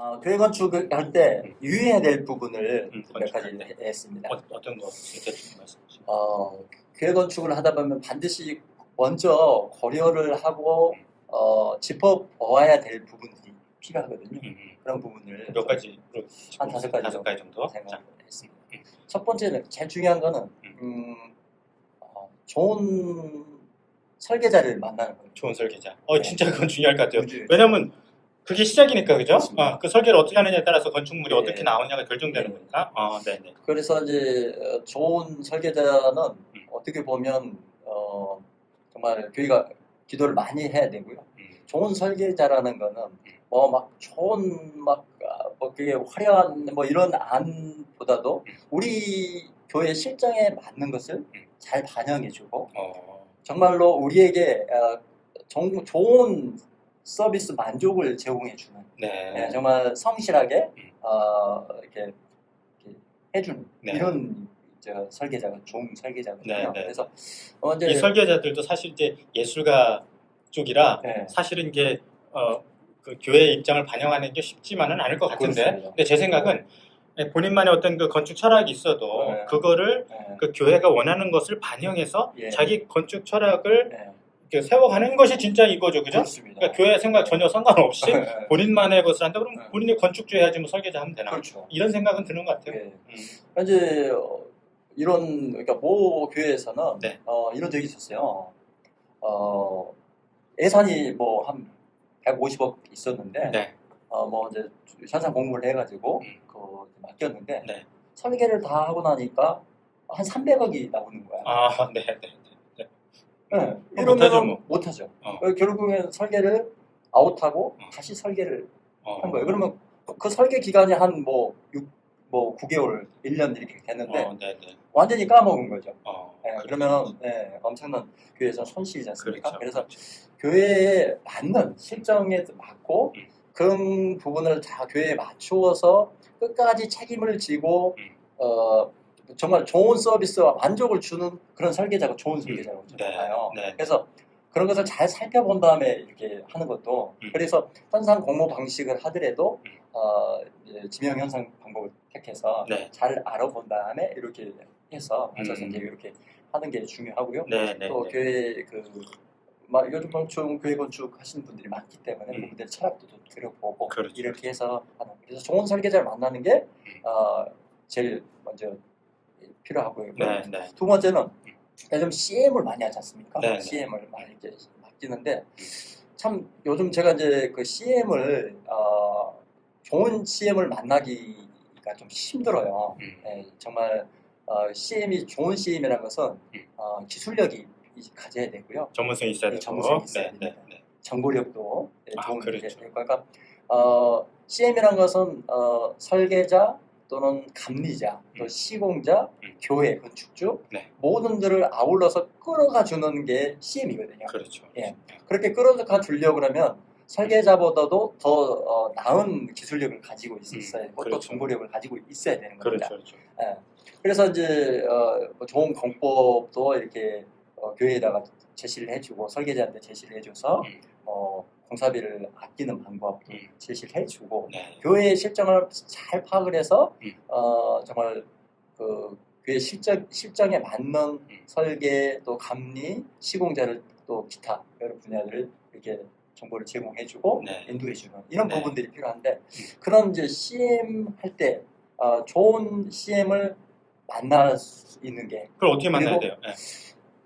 어, 교회 건축을 할 때 유의해야 될 부분을 음, 몇 가지 건축할 했습니다. 어, 어떤 거 대충 말씀하시죠? 어, 교회 건축을 하다 보면 반드시 먼저 고려를 하고 어, 짚어 보아야 될 부분들이 필요하거든요. 음, 음. 그런 부분을 몇 가지로 한 다섯 가지 다섯 가지 정도. 자, 생각했습니다. 음. 첫 번째는 제일 중요한 거는 음, 어, 좋은 설계자를 만나는 거예요. 좋은 설계자. 어 네. 진짜 그건 중요할 것 같아요. 그죠? 왜냐면 그게 시작이니까 그죠? 어, 그 설계를 어떻게 하느냐에 따라서 건축물이 네. 어떻게 나오냐가 결정되는 네. 거니까. 어, 네 네. 그래서 이제 어, 좋은 설계자는 음. 어떻게 보면 어, 정말 교회가 기도를 많이 해야 되고요. 음, 좋은 설계자라는 거는 뭐 막 좋은 막뭐 그게 화려한 뭐 이런 안보다도 우리 교회 실정에 맞는 것을 잘 반영해주고 어, 정말로 우리에게 어, 정- 좋은 서비스 만족을 제공해주는 네. 네, 정말 성실하게 음. 어, 이렇게, 이렇게 해주는 네. 이런 저 설계자가 좋은 설계자거든요. 네, 네. 그래서 어, 이제 이 설계자들도 사실 이제 예술가 쪽이라 네. 사실은 이게 어, 그 교회의 입장을 반영하는 게 쉽지만은 않을 것 같은데. 그렇습니다. 근데 제 생각은 본인만의 어떤 그 건축 철학이 있어도 네. 그거를 네, 그 교회가 원하는 것을 반영해서 예. 자기 건축 철학을 네, 세워가는 것이 진짜 이거죠, 그죠? 그렇습니다. 그러니까 교회 생각 전혀 상관없이 네, 본인만의 것을 한다 그러면 네. 본인이 건축주 해야지 뭐 설계자 하면 되나? 그렇죠. 이런 생각은 드는 것 같아요. 네. 음. 이제 어, 이런 그러니까 모 교회에서는 네. 어, 이런 적이 있었어요. 어, 예산이 뭐 한 150억 있었는데 네. 어, 뭐 이제 현상 공부를 해가지고 음. 그 맡겼는데 네. 설계를 다 하고 나니까 한 300억이 나오는 거야. 아, 네, 네. 네. 못하죠, 이러면 뭐. 못하죠. 어. 어, 결국엔 설계를 아웃하고 어. 다시 설계를 어. 한 거예요. 그러면 그 설계 기간이 한뭐 6, 뭐 9개월, 1년 이렇게 됐는데 어, 네, 네. 완전히 까먹은 거죠. 어, 네, 그렇죠. 그러면 네, 엄청난 교회에서 손실이지 않습니까? 그렇죠. 그래서 그렇죠. 교회에 맞는 실정에 맞고 음. 그런 부분을 다 교회에 맞추어서 끝까지 책임을 지고 음. 어, 정말 좋은 서비스와 만족을 주는 그런 설계자가 좋은 설계자라고 저는 네. 네. 그래서 그런 것을 잘 살펴본 다음에 이렇게 하는 것도 음. 그래서 현상 공모 방식을 하더라도 음. 어, 지명 현상 방법을 택해서 네. 잘 알아본 다음에 이렇게 해서 하셔서 음. 이렇게 하는 게 중요하고요. 네, 네. 또 네. 교회 그막 요즘 건축 교회 건축 하시는 분들이 많기 때문에 음. 그분들 철학도 좀 들여보고 그렇죠. 이렇게 해서 하는 그래서 좋은 설계자를 만나는 게 어, 제일 먼저 필요하고요. 네, 네. 두 번째는 요즘 CM을 많이 하지 않습니까? 네, 네. CM을 많이 이제 맡기는데 참 요즘 제가 이제 그 CM을 어, 좋은 CM을 만나기가 좀 힘들어요. 음. 네, 정말 어, CM이 좋은 CM이라는 것은 음. 어, 기술력이 가져야 되고요. 전문성이 있어야 네, 되고. 전문성이 있어야 네, 네. 네. 정보력도 네, 아, 좋은 그렇죠. 게 되고 그러니까 어, CM이라는 것은 어, 설계자 또는 감리자, 또 음. 시공자, 음. 교회, 건축주 네. 모든들을 아울러서 끌어가 주는 게 CM이거든요. 그렇죠. 예. 그렇게 끌어가 주려고 그러면 설계자보다도 더 어, 나은 기술력을 가지고 있어야 되고 또 그렇죠. 정보력을 가지고 있어야 되는 겁니다. 그렇죠. 그렇죠. 예. 그래서 이제 어, 뭐 좋은 공법도 이렇게 어, 교회에다가 제시를 해주고 설계자한테 제시를 해줘서 음. 어, 공사비를 아끼는 방법도 음. 제시를 해주고 네. 교회의 실정을 잘 파악을 해서 음. 어, 정말 그 교회 실정 실정에 맞는 음. 설계 또 감리 시공자를 또 기타 여러 분야들을 이렇게 정보를 제공해주고 네. 인도해주는 이런 네. 부분들이 필요한데 그런 이제 CM 할때 어, 좋은 CM을 만날 수 있는 게 그걸 어떻게 만나야 그리고 돼요? 네.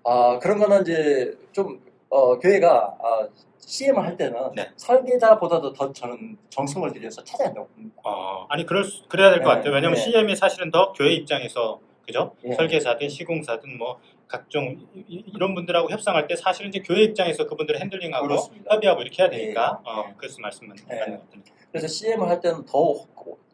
아, 그런 거는 이제 좀 어, 교회가 아, CM을 할 때는 네. 설계자보다도 더 저는 정성을 들여서 찾아야 된다고 봅니다. 어, 아니 그럴 수, 그래야 될 것 네, 같아요. 왜냐하면 네. CM이 사실은 더 교회 입장에서 그죠? 예. 설계사든 시공사든 뭐 각종 이- 이- 이런 분들하고 협상할 때 사실은 이제 교회 입장에서 그분들을 핸들링하고 그렇습니다. 협의하고 이렇게 해야 되니까 예, 어, 예. 그래서 말씀 맞는 예. 맞는 것 같은데. 그래서 CM을 할 때는 더,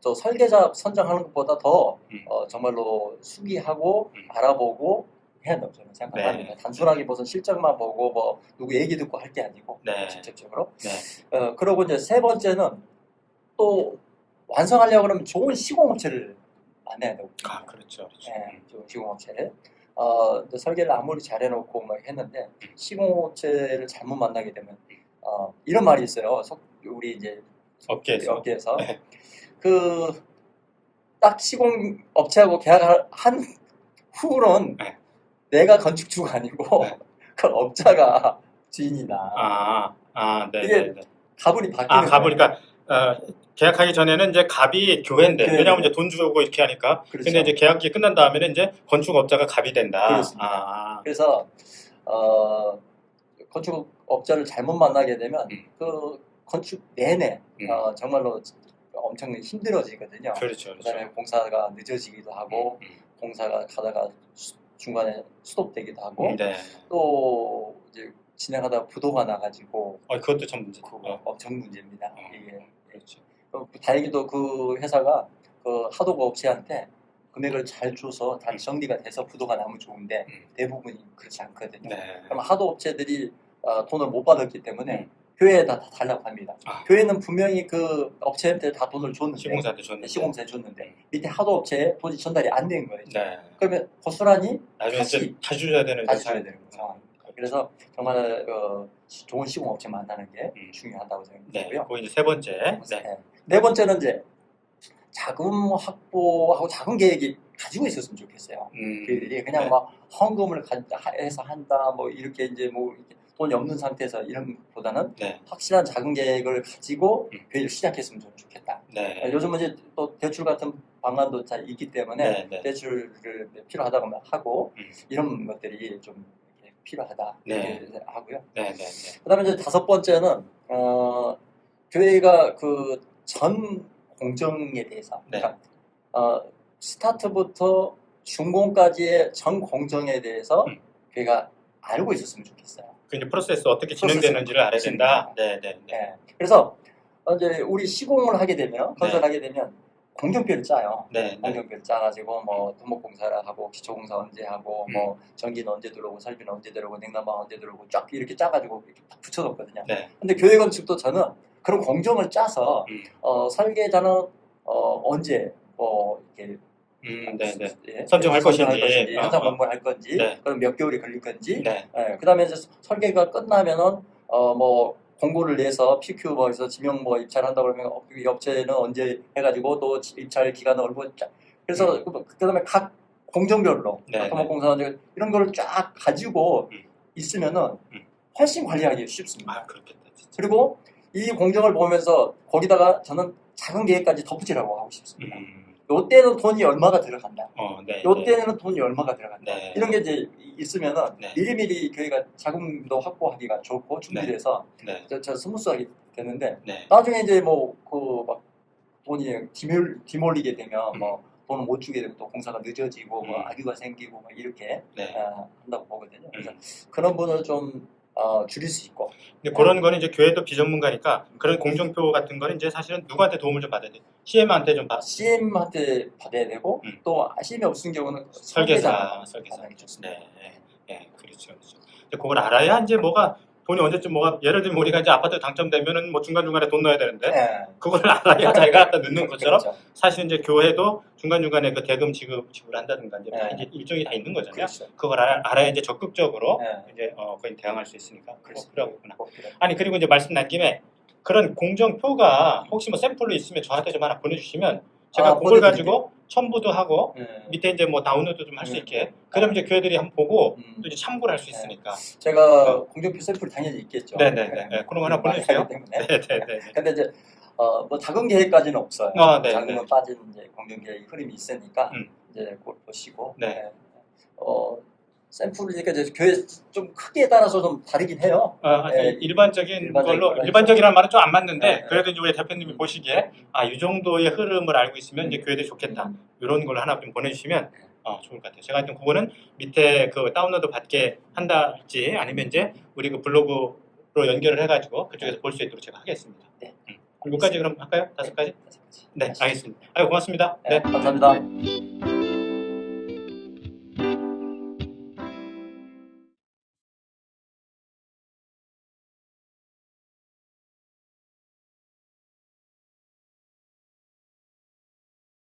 저 설계자 선정하는 것보다 더 음. 어, 정말로 수기하고 음. 알아보고 해야 된다고 저는 생각합니다. 네. 단순하게 무슨 실적만 보고 뭐 누구 얘기 듣고 할 게 아니고 네. 직접적으로. 네. 어, 그리고 이제 세 번째는 또 완성하려고 그러면 좋은 시공업체를 만나야 되고. 아 그렇죠. 그렇죠. 네, 음. 좋은 시공업체를. 어, 설계를 아무리 잘해놓고 막 했는데 시공업체를 잘못 만나게 되면 어, 이런 말이 있어요. 속- 우리 이제 업계에서. 업계에서 네. 그딱 시공 업체하고 계약을 한 후로는 네. 내가 건축주가 아니고 네. 그 업자가 주인이다. 아, 아, 네, 이게 네, 네. 가분이 바뀌는 아, 가보니까 어, 계약하기 전에는 이제 갑이 교회인데 교회. 왜냐하면 이제 돈 주고 이렇게 하니까. 그렇죠. 근데 이제 계약이 끝난 다음에는 이제 건축업자가 갑이 된다. 그렇습니다. 아, 그래서 어, 건축업자를 잘못 만나게 되면 음. 그 건축 내내 음. 어, 정말로 엄청 힘들어지거든요. 그렇죠, 그렇죠. 그다음에 공사가 늦어지기도 하고 음, 공사가 가다가 수- 중간에 스톱되기도 하고 음, 네. 또 이제 진행하다 부도가 나가지고 어, 그것도 참 문제. 그거 어, 엄청 문제입니다. 어. 이게 그렇죠. 어, 다행히도 그 회사가 그 하도급 업체한테 금액을 잘 줘서 다 음. 정리가 돼서 부도가 나면 좋은데 음. 대부분이 그렇지 않거든요. 네. 그럼 하도 업체들이 어, 돈을 못 받았기 때문에 음. 교회에다 다 달라고 합니다. 아. 교회는 분명히 그 업체한테 다 돈을 줬는데 시공사한테 줬는데. 시공사에 줬는데 밑에 하도 업체에 돈이 전달이 안 된 거예요. 네. 그러면 고스란히 다시 다시 줘야 되는 다시 줘야 되는 상황입니다. 그래서 정말 어, 시- 좋은 시공 업체 만나는 게 음. 중요하다고 네. 생각하고요. 그거 이제 세 번째. 네. 네. 네 번째는 이제 자금 확보하고 자금 계획이 가지고 있었으면 좋겠어요. 음. 그냥 네. 막 헌금을 해서 한다 뭐 이렇게 이제 뭐 이렇게 돈이 없는 상태에서 이런 것보다는 네. 확실한 자금 계획을 가지고 음. 교회를 시작했으면 좀 좋겠다. 네. 요즘은 이제 또 대출 같은 방안도 잘 있기 때문에 네, 네. 대출을 필요하다고 하고 음. 이런 것들이 좀 필요하다 네. 이렇게 하고요. 네, 네, 네. 그다음에 이제 다섯 번째는 어, 교회가 그 전 공정에 대해서 네. 그러니까 어, 스타트부터 준공까지의 전 공정에 대해서 음. 교회가 알고 있었으면 좋겠어요. 그 이제 프로세스 어떻게. 진행되는지를 알아야 된다. 네, 네, 네. 네. 그래서 어, 이제 우리 시공을 하게 되면 네. 건설하게 되면 공정표를 짜요. 네, 네. 공정표를 짜가지고 뭐 토목공사를 하고 기초공사 언제 하고 음. 뭐 전기는 언제 들어오고 설비는 언제 들어오고 냉난방 언제 들어오고 쫙 이렇게 짜가지고 이렇게 딱 붙여놓거든요. 네. 근데 교회 건축도 저는 그런 공정을 짜서 음. 어, 설계자는 어, 언제 뭐 이렇게 음, 네, 네. 예, 선정할 것인지. 어, 현장 어. 공부를 할 건지 네. 그럼 몇 개월이 걸릴 건지 네. 예, 그다음에 이제 설계가 끝나면은 어 뭐 공고를 내서 PQ 뭐에서 지명 뭐 입찰한다 그러면 어, 그 업체는 언제 해가지고 또 입찰 기간은 얼마 짜 그래서 음. 그- 그다음에 각 공정별로 네, 토목공사 이런 거를 쫙 가지고 음. 있으면은 음. 훨씬 관리하기 쉽습니다. 아, 그렇겠다. 진짜. 그리고 이 공정을 보면서 거기다가 저는 작은 계획까지 덧붙이라고 하고 싶습니다. 음. 요때는 돈이 얼마가 들어간다. 어, 네. 네. 요때는 돈이 얼마가 들어간다. 네. 이런 게 이제 있으면은 네. 미리미리 저희가 자금도 확보하기가 좋고 준비돼서 네. 저, 저 스무스하게 되는데 네. 나중에 이제 뭐 그 막 돈이 디몰, 디몰리게 되면 음. 뭐 돈을 못 주게 되고 또 공사가 늦어지고 뭐 음. 악유가 생기고 뭐 이렇게 네. 어, 한다고 보거든요. 그래서 음. 그런 분을 좀 어, 줄일 수 있고 근데 그런 거는 이제 교회도 비전문가니까 그런 공정표 같은 거는 이제 사실은 누구한테 도움을 좀 받아야 돼. CM한테 좀 받. CM한테 받아야 되고 음. 또 CM이 없은 경우는 설계사, 설계사. 네, 네, 네, 그렇죠, 그렇죠. 근데 그걸 알아야 이제 뭐가 돈이 언제쯤 뭐가 예를 들면 우리가 이제 아파트 당첨되면은 뭐 중간 중간에 돈 넣어야 되는데 네. 그걸 알아야 자기가 갖다 넣는 것처럼 그렇죠. 사실 이제 교회도 중간 중간에 그 대금 지급 지불한다든가 이제 다 네. 이제 일정이 다 있는 거잖아요. 그렇죠. 그걸 알아, 알아야 이제 적극적으로 네. 이제 어 거의 대응할 수 있으니까. 필요하겠구나. 꼭 필요해요. 아니 그리고 이제 말씀 난 김에 그런 공정표가 혹시 뭐 샘플로 있으면 저한테 좀 하나 보내주시면 제가 아, 그걸. 가지고 첨부도 하고 네. 밑에 이제 뭐 다운로드 좀 할수 음. 있게 그럼 이제 교회들이 한번 보고 음. 또 이제 참고를 할 수 있으니까 제가 공정표 샘플 당연히 있겠죠. 네네네 네, 그런 거 하나 보내주세요. 네네네 근데 이제 어, 뭐 작은 계획까지는 없어요. 아, 네, 작은 네. 건 빠진 이제 공정 계획 흐름이 있으니까 음. 이제 그걸 보시고 네. 어, 샘플이니까 이제 교회 좀 크기에 따라서 좀 다르긴 해요. 아, 아주 네. 일반적인 일반적인 걸로 일반적이라는 말은 좀 안 맞는데 네, 네. 그래도 이제 우리 대표님이 보시기에 아이 정도의 흐름을 알고 있으면 이제 교회들이 좋겠다 음. 이런 걸 하나 좀 보내주시면 어, 좋을 것 같아요. 제가 하여튼 그거는 밑에 그 다운로드 받게 한다할지 아니면 이제 우리 그 블로그로 연결을 해가지고 그쪽에서 볼 수 있도록 제가 하겠습니다. 네. 음. 그럼 여기까지 그럼 할까요? 다섯 가지? 네, 알겠습니다. 아유 고맙습니다. 네, 네. 감사합니다.